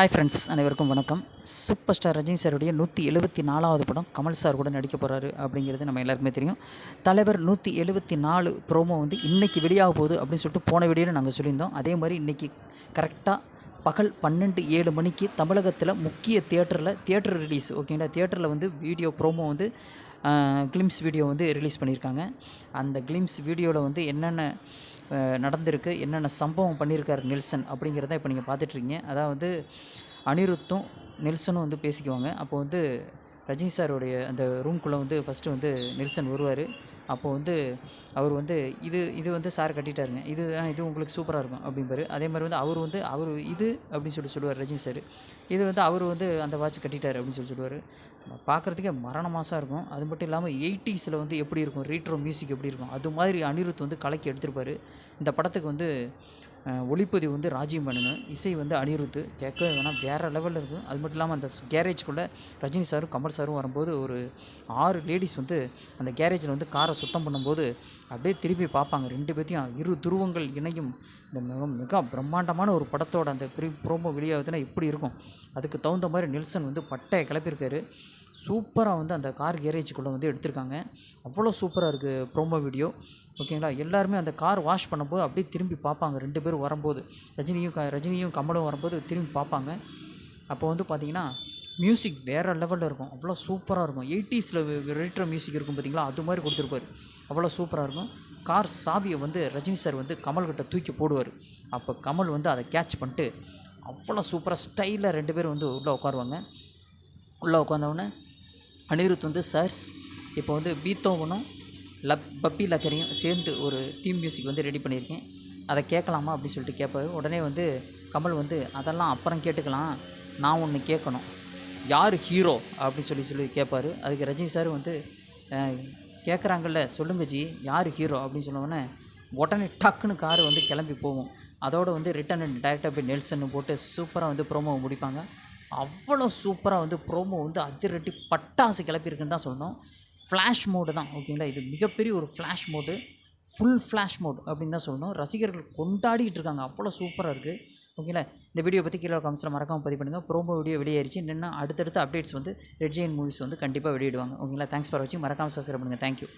Hi friends அனைவருக்கும் வணக்கம். Super star Rajini சாருடைய நூற்றி எழுபத்தி நாலாவது படம் கமல் சார் கூட நடிக்க போகிறாரு அப்படிங்கிறது நம்ம எல்லாருக்குமே தெரியும். தலைவர் நூற்றி எழுபத்தி நாலு ப்ரோமோ வந்து இன்றைக்கி வெளியாக போகுது அப்படின்னு சொல்லிட்டு போன வீடியோவில் நாங்கள் சொல்லியிருந்தோம். அதே மாதிரி இன்றைக்கி கரெக்டாக பகல் பன்னெண்டு ஏழு மணிக்கு தமிழகத்தில் முக்கிய தியேட்டரில் தியேட்டர் ரிலீஸ் ஓகேங்களா தியேட்டரில் வந்து வீடியோ ப்ரோமோ வந்து கிளிம்ஸ் வீடியோ வந்து ரிலீஸ் பண்ணியிருக்காங்க. அந்த கிளிம்ஸ் வீடியோவில் வந்து என்னென்ன நடந்திருக்கு. என்னென்ன சம்பவம் பண்ணியிருக்காரு நெல்சன் அப்படிங்கிறத இப்போ நீங்கள் பார்த்துட்ருக்கீங்க அதாவது அனிருத்தும் நெல்சனும் வந்து பேசிக்குவாங்க. அப்போ வந்து ரஜினி சாருடைய அந்த ரூம்குள்ளே வந்து ஃபஸ்ட்டு வந்து நெல்சன் வருவார். அப்போது வந்து அவர் வந்து இது இது வந்து சார் கட்டிட்டாருங்க. இது ஆ, இது உங்களுக்கு சூப்பராக இருக்கும் அப்படிம்பாரு. அதே மாதிரி வந்து அவர் வந்து அவர் இது அப்படின்னு சொல்லி சொல்லுவார் ரஜினி சார். இது வந்து அவர் வந்து அந்த வாட்ச் கட்டிட்டார் அப்படின்னு சொல்லி சொல்லுவார். பார்க்குறதுக்கே மரண மாதம் இருக்கும். அது மட்டும் இல்லாமல் எயிட்டிஸில் வந்து எப்படி இருக்கும்? ரீட்ரோ மியூசிக் எப்படி இருக்கும்? அது மாதிரி அனிருத் வந்து கலக்கி எடுத்திருப்பாரு. இந்த படத்துக்கு வந்து ஒளிப்பதிவு வந்து ராஜீவ் மேனனு இசை வந்து அனிருத் கேட்கவே வேணாம். வேறு லெவலில் இருக்கும் அது மட்டும் இல்லாமல் அந்த கேரேஜ்குள்ளே ரஜினி சாரும் கமல் சாரும் வரும்போது ஒரு ஆறு லேடிஸ் வந்து அந்த கேரேஜில் வந்து காரை சுத்தம் பண்ணும்போது அப்படியே திருப்பி பார்ப்பாங்க. ரெண்டு பேர்த்தையும் இரு துருவங்கள் இணையும். இந்த மிக மிக பிரம்மாண்டமான ஒரு படத்தோட அந்த ப்ரீ ப்ரோமோ வெளியாகுதுன்னா எப்படி இருக்கும். அதுக்கு தகுந்த மாதிரி நெல்சன் வந்து பட்டையை கிளப்பியிருக்காரு. சூப்பராக வந்து அந்த கார் கேரேஜுக்குள்ளே வந்து எடுத்திருக்காங்க. அவ்வளோ சூப்பராக இருக்குது ப்ரோமோ வீடியோ ஓகேங்களா எல்லாருமே அந்த கார் வாஷ் பண்ணும்போது அப்படியே திரும்பி பார்ப்பாங்க. ரெண்டு பேரும் வரும்போது. ரஜினியும் க ரஜினியும் கமலும் வரும்போது திரும்பி பார்ப்பாங்க. அப்போ வந்து பார்த்தீங்கன்னா மியூசிக் வேறு லெவலில் இருக்கும். அவ்வளோ சூப்பராக இருக்கும். எயிட்டிஸில் ரெட்ரோ மியூசிக் இருக்கும் பார்த்தீங்களா அது மாதிரி கொடுத்துருப்பாரு. அவ்வளோ சூப்பராக இருக்கும். கார் சாவியை வந்து ரஜினி சார் வந்து கமல்கிட்ட தூக்கி போடுவார். அப்போ கமல் வந்து அதை கேட்ச் பண்ணிட்டு அவ்வளோ சூப்பராக ஸ்டைலில் ரெண்டு பேரும் வந்து உள்ளே உட்காருவாங்க. உள்ளே உட்காந்தவுடனே அனிருத் வந்து சார்ஸ் இப்போ வந்து பீத்தோவனும் லப் பப்பி லக்கரையும் சேர்ந்து ஒரு தீம் மியூசிக் வந்து ரெடி பண்ணியிருக்கேன். அதை கேட்கலாமா? அப்படின்னு சொல்லிட்டு கேட்பாரு. உடனே வந்து கமல் வந்து அதெல்லாம் அப்புறம் கேட்டுக்கலாம். நான் ஒன்று கேட்கணும். யார் ஹீரோ அப்படின்னு சொல்லி சொல்லி கேட்பார். அதுக்கு ரஜினி சார் வந்து கேட்குறாங்கல்ல சொல்லுங்க ஜி யார் ஹீரோ அப்படின்னு சொன்னோடனே உடனே டக்குன்னு கார் வந்து கிளம்பி போகும் அதோடு வந்து ரிட்டன் அண்ட் போய் நெல்சன் போட்டு சூப்பராக வந்து ப்ரோமோவை முடிப்பாங்க. அவ்வளோ சூப்பராக வந்து ப்ரோமோ வந்து அதிரட்டி பட்டாசு கிளப்பியிருக்குன்னு தான் சொல்லணும். ஃப்ளாஷ் மோடு தான் ஓகேங்களா இது மிகப்பெரிய ஒரு flash mode full flash mode அப்படின்னு தான் சொல்லணும். ரசிகர்கள் கொண்டாடிட்டு இருக்காங்க அவ்வளோ சூப்பராக இருக்குது ஓகேங்களா இந்த வீடியோ பற்றி கீழே கமெண்ட்ஸில் மறக்காமல் பதிவு பண்ணுங்கள் ப்ரோமோ வீடியோ வெளியேறிச்சு. என்னென்னா அடுத்தடுத்த அப்டேட்ஸ் வந்து ரெட் ஜெயின் மூவிஸ் வந்து கண்டிப்பாக வெளியிடுவாங்க ஓகேங்களா தேங்க்ஸ் ஃபார் வாட்சிங் மறக்காமல் சப்ஸ்கிரைப் பண்ணுங்கள் தேங்க்யூ